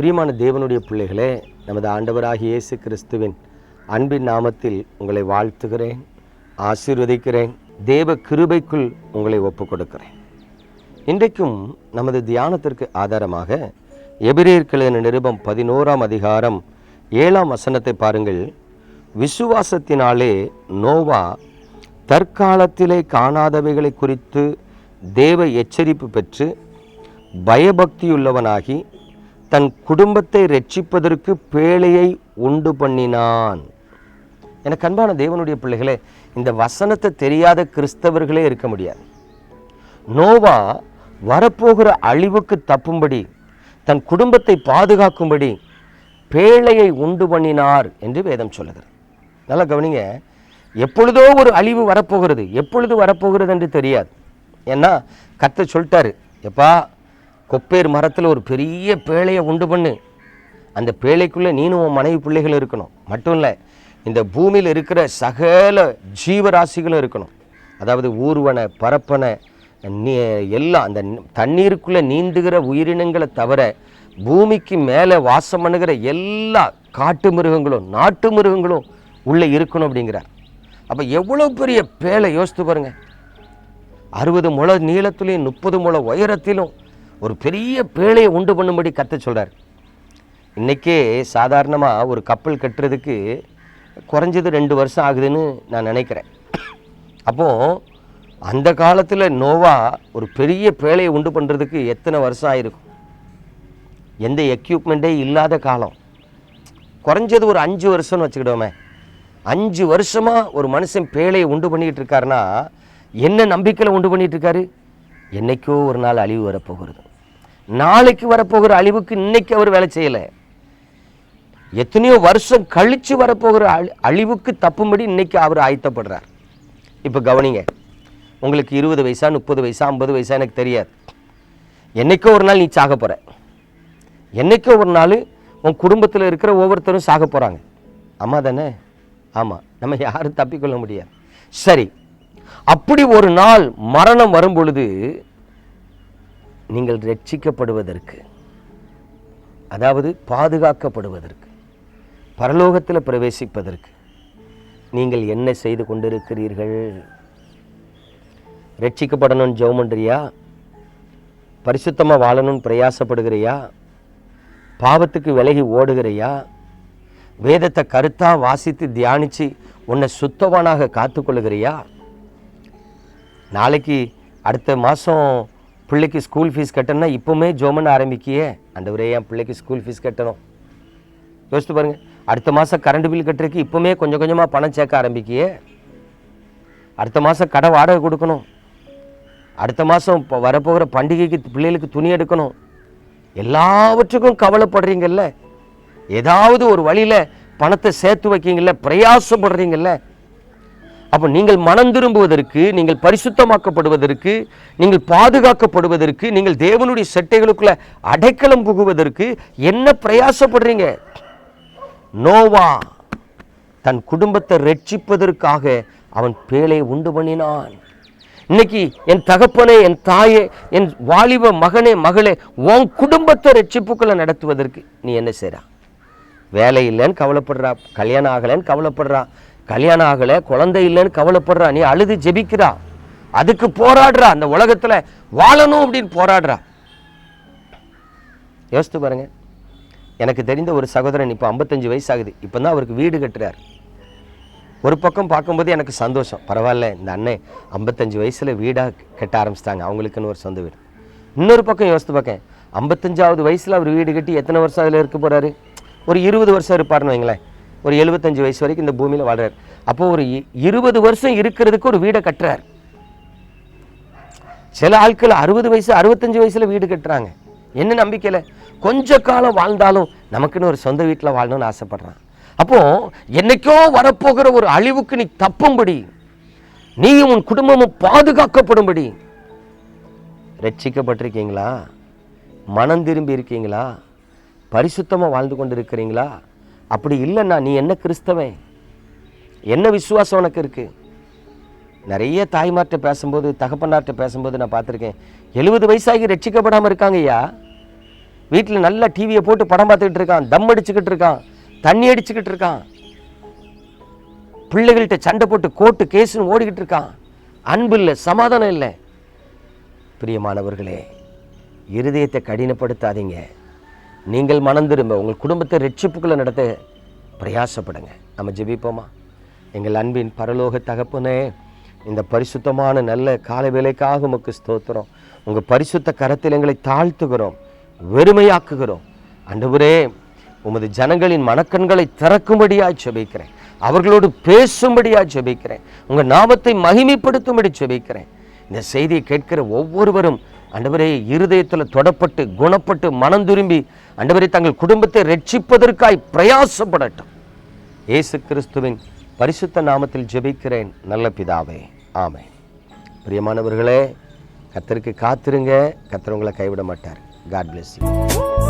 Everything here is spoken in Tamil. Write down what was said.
பிரியமான தேவனுடைய பிள்ளைகளே நமது ஆண்டவராகிய இயேசு கிறிஸ்துவின் அன்பின் நாமத்தில் உங்களை வாழ்த்துகிறேன் ஆசீர்வதிக்கிறேன் தேவ கிருபைக்குள் உங்களை ஒப்புக் கொடுக்கிறேன் இன்றைக்கும் நமது தியானத்திற்கு ஆதாரமாக எபிரேயர் நிருபம் பதினோராம் அதிகாரம் ஏழாம் வசனத்தை பாருங்கள். விசுவாசத்தினாலே நோவா தற்காலத்திலே காணாதவைகளை குறித்து தேவ எச்சரிப்பு பெற்று பயபக்தியுள்ளவனாகி தன் குடும்பத்தை ரட்சிப்பதற்கு பேழையை உண்டு பண்ணினான். எனக்கு அன்பான தேவனுடைய பிள்ளைகளே இந்த வசனத்தை தெரியாத கிறிஸ்தவர்களே இருக்க முடியாது. நோவா வரப்போகிற அழிவுக்கு தப்பும்படி தன் குடும்பத்தை பாதுகாக்கும்படி பேழையை உண்டு பண்ணினார் என்று வேதம் சொல்லுகிறது. நல்லா கவனிங்க எப்பொழுதோ ஒரு அழிவு வரப்போகிறது எப்பொழுது வரப்போகிறது என்று தெரியாது. ஏன்னா கத்த சொல்லிட்டாரு எப்பா கொப்பேர் மரத்தில் ஒரு பெரிய பேழையை உண்டு பண்ணு. அந்த பேழைக்குள்ளே நீனும் உன் மனைவி பிள்ளைகள் இருக்கணும். மட்டும் இல்லை இந்த பூமியில் இருக்கிற சகல ஜீவராசிகளும் இருக்கணும். அதாவது ஊர்வன பரப்பன நீ எல்லாம் அந்த தண்ணீருக்குள்ளே நீந்துகிற உயிரினங்களை தவிர பூமிக்கு மேலே வாசம் பண்ணுகிற எல்லா காட்டு மிருகங்களும் நாட்டு மிருகங்களும் உள்ளே இருக்கணும் அப்படிங்கிறார். அப்போ எவ்வளோ பெரிய பேழை யோசித்து பாருங்கள் அறுபது முழ நீளத்துலேயும் முப்பது முளை உயரத்திலும் ஒரு பெரிய பேழையை உண்டு பண்ணும்படி கத்த சொல்கிறார் இன்றைக்கே சாதாரணமாக ஒரு கப்பல் கட்டுறதுக்கு குறைஞ்சது ரெண்டு வருஷம் ஆகுதுன்னு நான் நினைக்கிறேன். அப்போது அந்த காலத்தில் நோவா ஒரு பெரிய பேழையை உண்டு பண்ணுறதுக்கு எத்தனை வருஷம் ஆயிருக்கும்? எந்த எக்யூப்மெண்ட்டே இல்லாத காலம். குறைஞ்சது ஒரு அஞ்சு வருஷம்னு வச்சுக்கிட்டோமே. அஞ்சு வருஷமாக ஒரு மனுஷன் பேழையை உண்டு பண்ணிக்கிட்டு இருக்காருன்னா என்ன நம்பிக்கையில் உண்டு பண்ணிகிட்டு இருக்காரு? என்னைக்கோ ஒரு நாள் அழிவு வரப்போகிறது. நாளைக்கு வரப்போகிற அழிவுக்கு இன்னைக்கு அவர் வேலை செய்யலை. எத்தனையோ வருஷம் கழித்து வரப்போகிற அழி அழிவுக்கு தப்பும்படி இன்னைக்கு அவர் ஆயத்தப்படுறார். இப்போ கவனிங்க உங்களுக்கு இருபது வயசா முப்பது வயசா ஐம்பது வயசா எனக்கு தெரியாது. என்னைக்கோ ஒரு நாள் நீ சாக போகிற என்னைக்கோ ஒரு நாள் உன் குடும்பத்தில் இருக்கிற ஒவ்வொருத்தரும் சாக போகிறாங்க ஆமாம் தானே? ஆமாம் நம்ம யாரும் தப்பிக்கொள்ள முடியாது. சரி அப்படி ஒரு நாள் மரணம் வரும் பொழுது நீங்கள் ரட்சிக்கப்படுவதற்கு அதாவது பாதுகாக்கப்படுவதற்கு பரலோகத்தில் பிரவேசிப்பதற்கு நீங்கள் என்ன செய்து கொண்டிருக்கிறீர்கள்? ரட்சிக்கப்படணும்னு ஜெபம் பண்ணுறியா பரிசுத்தமாக வாழணும்னு பிரயாசப்படுகிறியா? பாவத்துக்கு விலகி ஓடுகிறியா? வேதத்தை கருத்தாக வாசித்து தியானித்து உன்னை சுத்தவானாக காத்துக்கொள்ளுகிறியா? நாளைக்கு அடுத்த மாதம் பிள்ளைக்கு ஸ்கூல் ஃபீஸ் கட்டணும்னா இப்போவுமே ஜோமன் ஆரம்பிக்கியே. அந்தவரே என் பிள்ளைக்கு ஸ்கூல் ஃபீஸ் கட்டணும். யோசித்து பாருங்கள் அடுத்த மாதம் கரண்ட் பில் கட்டுறதுக்கு இப்போவுமே கொஞ்சம் கொஞ்சமாக பணம் சேர்க்க ஆரம்பிக்கியே. அடுத்த மாதம் கடை வாடகை கொடுக்கணும். அடுத்த மாதம் இப்போ வரப்போகிற பண்டிகைக்கு பிள்ளைகளுக்கு துணி எடுக்கணும். எல்லாவற்றுக்கும் கவலைப்படுறீங்கல்ல? ஏதாவது ஒரு வழியில் பணத்தை சேர்த்து வைக்கீங்கல்ல? பிரயாசப்படுறீங்கல்ல? அப்போ நீங்கள் மனம் திரும்புவதற்கு நீங்கள் பரிசுத்தமாக்கப்படுவதற்கு நீங்கள் பாதுகாக்கப்படுவதற்கு நீங்கள் தேவனுடைய செட்டைகளுக்குள்ள அடைக்கலம் புகுவதற்கு என்ன பிரயாசப்படுறீங்க? நோவா தன் குடும்பத்தை ரட்சிப்பதற்காக அவன் பேழை உண்டு பண்ணினான். இன்னைக்கு என் தகப்பனே என் தாயே என் வாலிப மகனே மகளே உன் குடும்பத்தை ரட்சிப்புக்களை நடத்துவதற்கு நீ என்ன செய்கிறா வேலை இல்லைன்னு கவலைப்படுறா கல்யாணம் ஆகலைன்னு கவலைப்படுறா கல்யாணம் ஆகலை குழந்தை இல்லைன்னு கவலைப்படுறா நீ அழுது ஜெபிக்கிறா. அதுக்கு போராடுறா அந்த உலகத்தில் வாழணும் அப்படின்னு போராடுறா. யோசித்து பாருங்க. எனக்கு தெரிந்த ஒரு சகோதரன் இப்போ ஐம்பத்தஞ்சு வயசு ஆகுது இப்போ தான் அவருக்கு வீடு கட்டுறார். ஒரு பக்கம் பார்க்கும்போது எனக்கு சந்தோஷம். பரவாயில்ல இந்த அண்ணன் ஐம்பத்தஞ்சு வயசில் வீடாக கட்ட ஆரம்பிச்சிட்டாங்க. அவங்களுக்குன்னு ஒரு சொந்த வீடு. இன்னொரு பக்கம் யோசித்து பார்க்கேன் ஐம்பத்தஞ்சாவது வயசில் அவர் வீடு கட்டி எத்தனை வருஷம் அதில் இருக்க போகிறாரு ஒரு இருபது வருஷம் இருப்பார்னு வைங்களேன். ஒரு எழுபத்தஞ்சு வயசு வரைக்கும் இந்த பூமியில் வாழ்றார். அப்போ ஒரு இருபது வருஷம் இருக்கிறதுக்கு ஒரு வீடை கட்டுறார். சில ஆட்கள் அறுபது வயசு அறுபத்தஞ்சு வயசுல வீடு கட்டுறாங்க. என்ன நம்பிக்கையில்? கொஞ்ச காலம் வாழ்ந்தாலும் நமக்குன்னு ஒரு சொந்த வீட்டில் வாழணும்னு ஆசைப்படுறான். அப்போ என்னைக்கோ வரப்போகிற ஒரு அழிவுக்கு நீ தப்பும்படி நீயும் உன் குடும்பமும் பாதுகாக்கப்படும்படி ரட்சிக்கப்பட்டிருக்கீங்களா? மனம் திரும்பி இருக்கீங்களா? பரிசுத்தமாக வாழ்ந்து கொண்டு இருக்கிறீங்களா அப்படி இல்லைன்னா நீ என்ன கிறிஸ்தவன்? என்ன விசுவாசம் உனக்கு இருக்குது நிறைய தாய்மார்கிட்ட பேசும்போது தகப்பனார்கிட்ட பேசும்போது நான் பார்த்துருக்கேன். எழுபது வயசாகி ரட்சிக்கப்படாமல் இருக்காங்க ஐயா. வீட்டில் நல்லா டிவியை போட்டு படம் பார்த்துக்கிட்டு இருக்கான். தம் அடிச்சுக்கிட்டு இருக்கான். தண்ணி அடிச்சுக்கிட்டு இருக்கான். பிள்ளைகள்கிட்ட சண்டை போட்டு கோர்ட்டு கேஸுன்னு ஓடிக்கிட்டு இருக்கான். அன்பு இல்லை சமாதானம் இல்லை. பிரியமானவர்களே இருதயத்தை கடினப்படுத்தாதீங்க. நீங்கள் மனம் திரும்ப உங்கள் குடும்பத்தை ரட்சிப்புக்குள்ள நடத்த பிரயாசப்படுங்க. நம்ம ஜெபிப்போமா? எங்கள் அன்பின் பரலோக தகப்பனே இந்த பரிசுத்தமான நல்ல காலை வேலைக்காக உமக்கு ஸ்தோத்திரம். உங்கள் பரிசுத்த கரத்தில் எங்களை தாழ்த்துகிறோம் வெறுமையாக்குகிறோம். அன்றுவரே உமது ஜனங்களின் மனக்கண்களை திறக்கும்படியாய் ஜெபிக்கிறேன். அவர்களோடு பேசும்படியாக ஜெபிக்கிறேன். உங்கள் நாமத்தை மகிமைப்படுத்தும்படி ஜெபிக்கிறேன். இந்த செய்தியை கேட்கிற ஒவ்வொருவரும் அண்டவரே இருதயத்தில் தொடப்பட்டு குணப்பட்டு மனம் திரும்பி அண்டவரே தங்கள் குடும்பத்தை ரட்சிப்பதற்காய் பிரயாசப்படட்டும். இயேசு கிறிஸ்துவின் பரிசுத்த நாமத்தில் ஜெபிக்கிறேன் நல்ல பிதாவே. ஆமை பிரியமானவர்களே கத்தருக்கு காத்திருங்க கத்தர் உங்களை கைவிட மாட்டார். God bless you